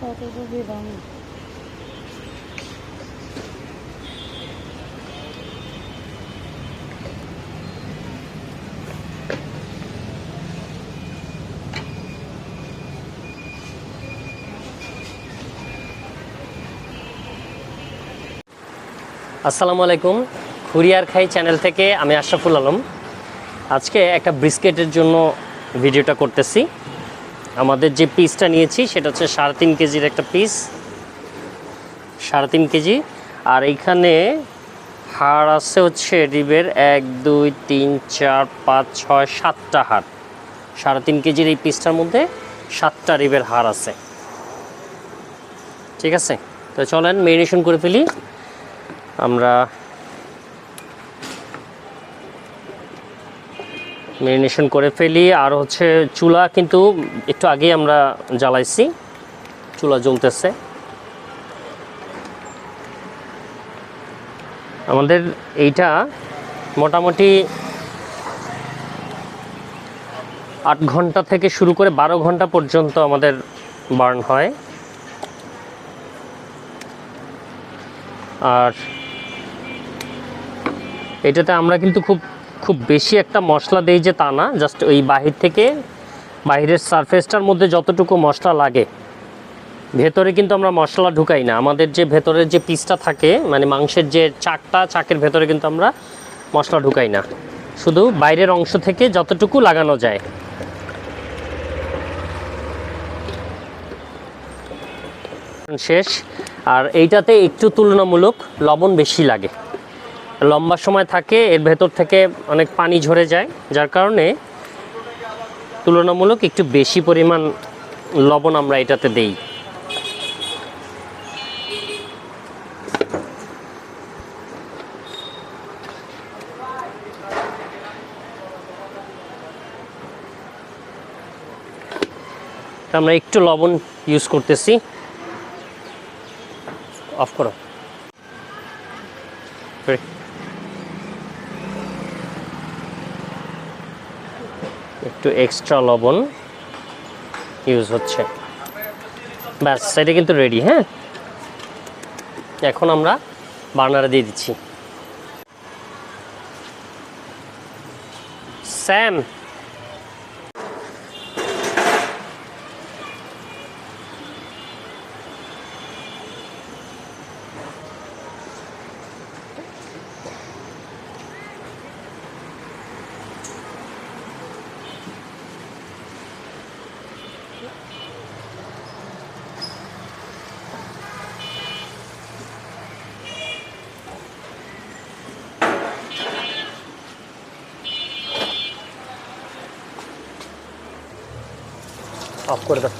সতেরো বিধান আসসালামু আলাইকুম। খুরিয়ার খাই চ্যানেল থেকে আমি আশরাফুল আলম। আজকে একটা ব্রিস্কেটের জন্য ভিডিওটা করতেছি। আমাদের যে পিসটা নিয়েছি, সেটা হচ্ছে সাড়ে তিন কেজির একটা পিস সাড়ে তিন কেজি। আর এইখানে হাড় আছে হচ্ছে রিবের এক, দুই, তিন, চার, পাঁচ, ছয়, সাতটা হাড়। সাড়ে তিন কেজির এই পিসটার মধ্যে সাতটা রিবের হাড় আছে। ঠিক আছে? তো চলেন মেরিনেশন করে ফেলি। আমরা মেরিনেশন করে ফেলি। আর হচ্ছে চুলা কিন্তু একটু আগেই আমরা জ্বালাইছি। চুলা জ্বলতেছে। আমাদের এইটা মোটামুটি আট ঘণ্টা থেকে শুরু করে বারো ঘণ্টা পর্যন্ত আমাদের বার্ন হয়। আর এটাতে আমরা কিন্তু খুব খুব বেশি একটা মশলা দেই যে তা না জাস্ট ওই বাহির থেকে, বাহিরের সারফেসটার মধ্যে যতটুকু মশলা লাগে। ভেতরে কিন্তু আমরা মশলা ঢুকাই না। আমাদের যে ভেতরের যে পিসটা থাকে মানে মাংসের যে চাকটা, চাকের ভেতরে কিন্তু আমরা মশলা ঢুকাই না। শুধু বাইরের অংশ থেকে যতটুকু লাগানো যায়। শেষ। আর এইটাতে একটু তুলনামূলক লবণ বেশি লাগে। লম্বা সময় থাকে, এর ভেতর থেকে অনেক পানি ঝরে যায়, যার কারণে তুলনামূলক একটু বেশি পরিমাণ লবণ আমরা এটাতে দেই। আমরা একটু লবণ ইউজ করতেছি। অফ করো। Ready? একটু এক্সট্রা লবণ ইউজ হচ্ছে। ব্যাস, সেটা কিন্তু রেডি হ্যাঁ? এখন আমরা বার্নারে দিয়ে দিচ্ছি। স্যাম অফ করে দাও।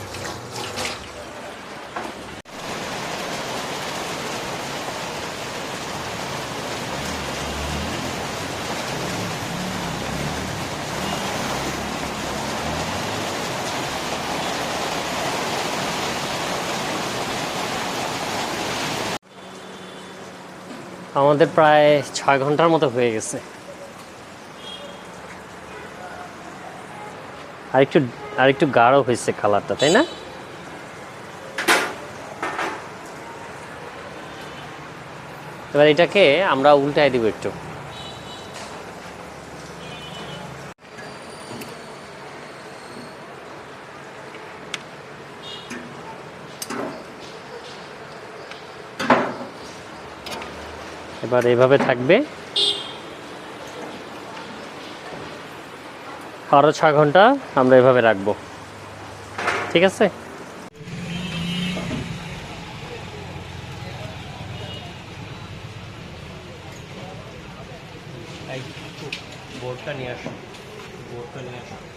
আমাদের প্রায় ছয় ঘণ্টার মতো হয়ে গেছে। আরেকটু আরেকটু গাঢ় হয়েছে কালারটা, তাই না? এবার এটাকে আমরা উল্টায় দিব একটু। এবার এভাবে থাকবে। আরও ছ ঘণ্টা আমরা এভাবে রাখব। ঠিক আছে? বোর্ডটা নিয়ে আসো। বোর্ডটা নিয়ে আসো।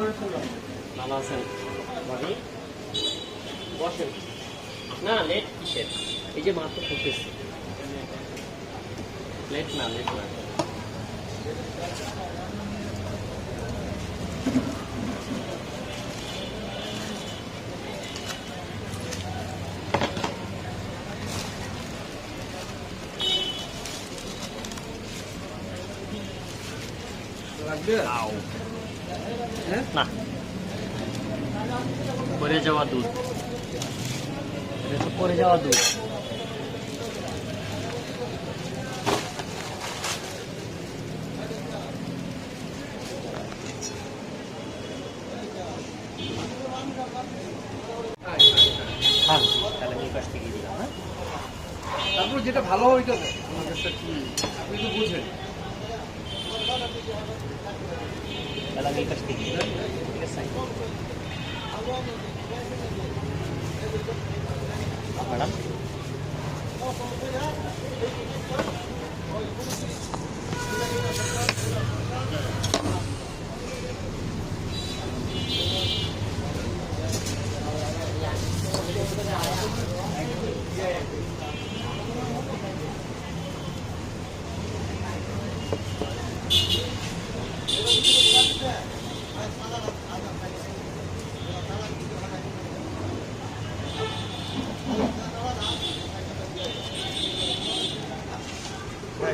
ভালো আছেন বাড়ি বসেন না লেট কিসের? এই যে মাত্র করতেছি লেট না লেট না। আও না। পরে যাওয়া দুধ। পরে যাওয়া দুধ। দিলাম হ্যাঁ। তারপর যেটা ভালো হয় ওইটা। আমার আপনি তো বুঝেন। তাহলে আমি এই পাশ থেকে দিলাম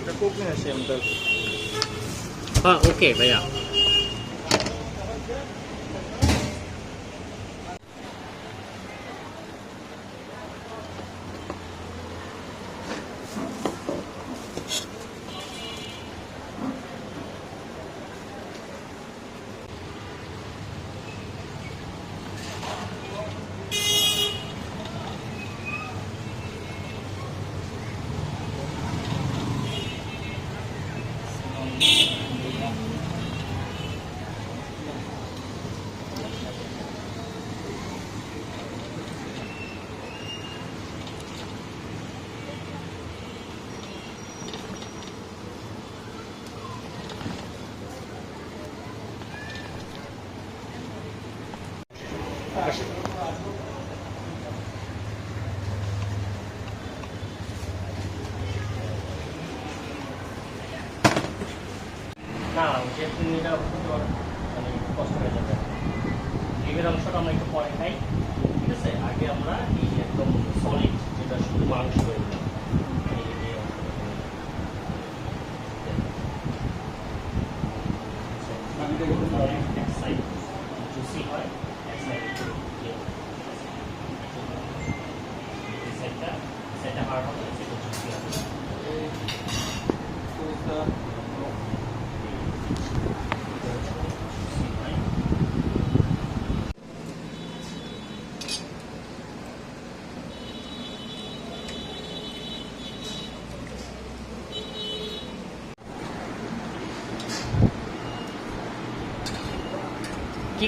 ঠিক আছে ম্যাডাম একটা কোক নিয়ে আসি না, যে তুমি এটা করতে মানে কষ্ট হয়ে যাবে। লিভের অংশটা আমরা একটু পরে খাই, ঠিক আছে? আগে আমরা এই একদম সলিড যেটা শুধু মাংস হয়ে গেল এই এই অংশটা। এক সাইড জুসি হয় এক সাইড একটু ইয়ে হয়। এই সাইডটা সেটা হার্ড হবে সেটা জুসি হবে কি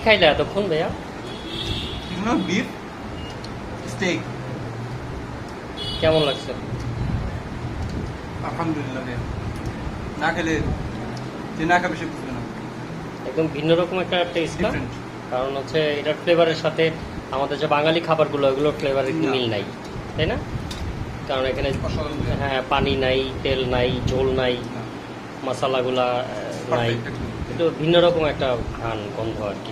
খাইলে এতক্ষণ ভাইয়া? বিফ স্টেক কেমন লাগছে? আলহামদুলিল্লাহ ভাইয়া। না খেলে যে না খাবে সে বুঝবে না। একদম ভিন্ন রকম একটা টেস্ট না? কারণ হচ্ছে এটার ফ্লেভারের সাথে আমাদের যে বাঙালি খাবারগুলো ওগুলোর ফ্লেভারের। মিল নাই তাই না? কারণ এখানে হ্যাঁ পানি নাই তেল নাই ঝোল নাই মশলাগুলা নাই। একটু ভিন্ন রকম একটা ঘ্রাণ গন্ধ আর কি।